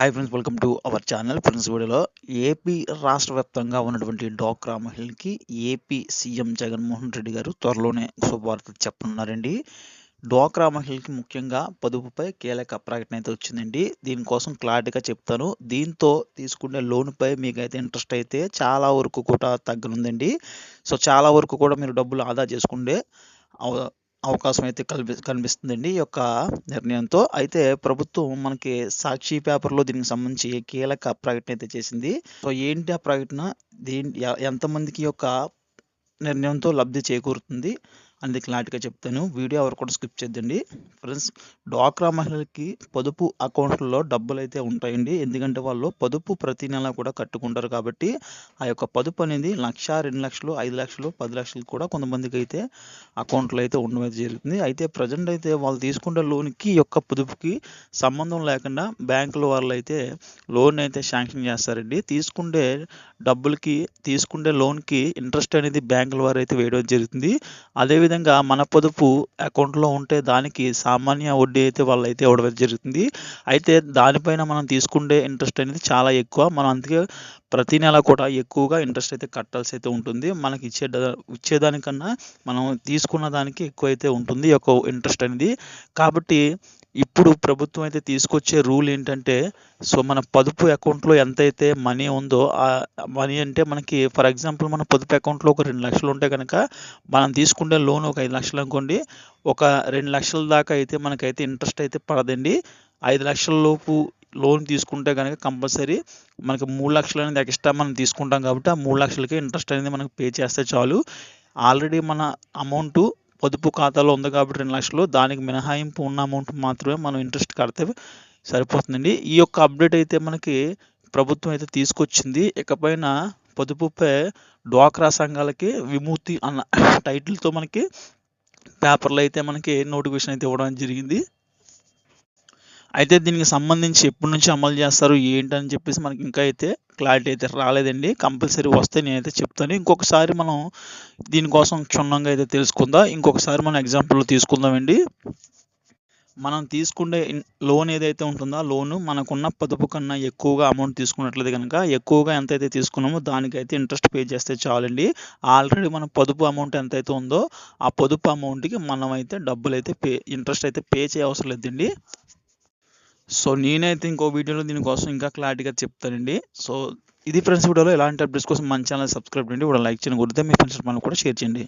Hi friends welcome to our channel friends వీడియోలో AP రాష్ట్ర వ్యాప్తంగా ఉన్నటువంటి డోక్రా మహిళకి ఏపీ సీఎం జగన్మోహన్ రెడ్డి గారు త్వరలోనే శుభవార్తలు చెప్పనున్నారండి. డోక్రా మహిళకి ముఖ్యంగా పొదుపుపై కీలక ప్రకటన అయితే వచ్చిందండి. దీనికోసం క్లారిటీగా చెప్తాను. దీంతో తీసుకునే లోన్పై మీకైతే ఇంట్రెస్ట్ అయితే చాలా వరకు కూడా తగ్గనుందండి. సో చాలా వరకు కూడా మీరు డబ్బులు ఆదా చేసుకుంటే అవకాశం అయితే కల్పి కనిపిస్తుందండి ఈ యొక్క నిర్ణయంతో. అయితే ప్రభుత్వం మనకి సాక్షి పేపర్లో దీనికి సంబంధించి కీలక ప్రకటన అయితే చేసింది సో ఏంటి ఆ ప్రకటన? దీని ఎంతమందికి యొక్క నిర్ణయంతో లబ్ధి చేకూరుతుంది? అనేది క్లారిటీగా చెప్తాను. వీడియో ఎవరు కూడా స్కిప్ చేద్దండి ఫ్రెండ్స్ డ్వాక్రా మహిళలకి పొదుపు అకౌంట్లలో డబ్బులు అయితే ఉంటాయండి. ఎందుకంటే వాళ్ళు పొదుపు ప్రతి నెల కూడా కట్టుకుంటారు కాబట్టి ఆ యొక్క పొదుపు అనేది లక్ష రెండు లక్షలు ఐదు లక్షలు పది లక్షలు కూడా కొంతమందికి అయితే అకౌంట్లో అయితే ఉండడం అయితే జరుగుతుంది. అయితే ప్రజెంట్ అయితే వాళ్ళు తీసుకునే లోన్కి యొక్క పొదుపుకి సంబంధం లేకుండా బ్యాంకుల వాళ్ళు అయితే లోన్ అయితే శాంక్షన్ చేస్తారండి. తీసుకుంటే డబ్బులకి తీసుకునే లోన్కి ఇంట్రెస్ట్ అనేది బ్యాంకుల వారు అయితే వేయడం జరుగుతుంది. అదేవిధంగా మన పొదుపు అకౌంట్లో ఉంటే దానికి సామాన్య వడ్డీ అయితే వాళ్ళు అయితే ఇవ్వడం జరుగుతుంది. అయితే దానిపైన మనం తీసుకునే ఇంట్రెస్ట్ అనేది చాలా ఎక్కువ. మనం అందుకే ప్రతి నెల కూడా ఎక్కువగా ఇంట్రెస్ట్ అయితే కట్టాల్సి అయితే ఉంటుంది. మనకి ఇచ్చే ఇచ్చేదానికన్నా మనం తీసుకున్న దానికి ఎక్కువ అయితే ఉంటుంది ఈ యొక్క ఇంట్రెస్ట్ అనేది. కాబట్టి ఇప్పుడు ప్రభుత్వం అయితే తీసుకొచ్చే రూల్ ఏంటంటే సో మన పొదుపు అకౌంట్లో ఎంతైతే మనీ ఉందో ఆ మనీ అంటే మనకి ఫర్ ఎగ్జాంపుల్ మన పొదుపు అకౌంట్లో ఒక రెండు లక్షలు ఉంటే కనుక మనం తీసుకునే లోన్ ఒక ఐదు లక్షలు అనుకోండి ఒక రెండు లక్షల దాకా అయితే మనకైతే ఇంట్రెస్ట్ అయితే పడదండి. ఐదు లక్షల లోపు లోన్ తీసుకుంటే కనుక కంపల్సరీ మనకి మూడు లక్షలు అనేది ఎక్స్ట్రా మనం తీసుకుంటాం కాబట్టి ఆ మూడు లక్షలకి ఇంట్రెస్ట్ అనేది మనకు పే చేస్తే చాలు. ఆల్రెడీ మన అమౌంట్ పొదుపు ఖాతాలో ఉంది కాబట్టి రెండు లక్షలు దానికి మినహాయింపు ఉన్న అమౌంట్ మాత్రమే మనం ఇంట్రెస్ట్ కడితే సరిపోతుందండి. ఈ యొక్క అప్డేట్ అయితే మనకి ప్రభుత్వం అయితే తీసుకొచ్చింది. ఇకపైన పొదుపుపై డ్వాక్రా సంఘాలకి విముక్తి అన్న టైటిల్తో మనకి పేపర్లో అయితే మనకి నోటిఫికేషన్ అయితే ఇవ్వడం జరిగింది. అయితే దీనికి సంబంధించి ఎప్పటి నుంచి అమలు చేస్తారు ఏంటని చెప్పేసి మనకి ఇంకా అయితే క్లారిటీ అయితే రాలేదండి. కంపల్సరీ వస్తే నేనైతే చెప్తాను. ఇంకొకసారి మనం దీనికోసం క్షుణ్ణంగా అయితే తెలుసుకుందాం? ఇంకొకసారి మనం ఎగ్జాంపుల్ తీసుకుందామండి. మనం తీసుకునే లోన్ ఏదైతే ఉంటుందో ఆ లోన్ మనకున్న పొదుపు కన్నా ఎక్కువగా అమౌంట్ తీసుకున్నట్లయితే కనుక ఎక్కువగా ఎంత అయితే తీసుకున్నామో దానికైతే ఇంట్రెస్ట్ పే చేస్తే చాలండి. ఆల్రెడీ మన పొదుపు అమౌంట్ ఎంతైతే ఉందో ఆ పొదుపు అమౌంట్కి మనం అయితే డబ్బులు అయితే పే ఇంట్రెస్ట్ అయితే పే చేయవసరం లేదండి. సో నేనైతే ఇంకో వీడియోలో దీనికోసం ఇంకా క్లారిటీగా చెప్తానండి. సో ఇది ఫ్రెండ్స్ వీడియోలో ఎలాంటి అప్డేట్స్ కోసం మన ఛానల్ సబ్స్క్రైబ్ చేయండి. కూడా లైక్ చేయండి. కొడితే మీ ఫ్రెండ్స్ మనం కూడా షేర్ చేయండి.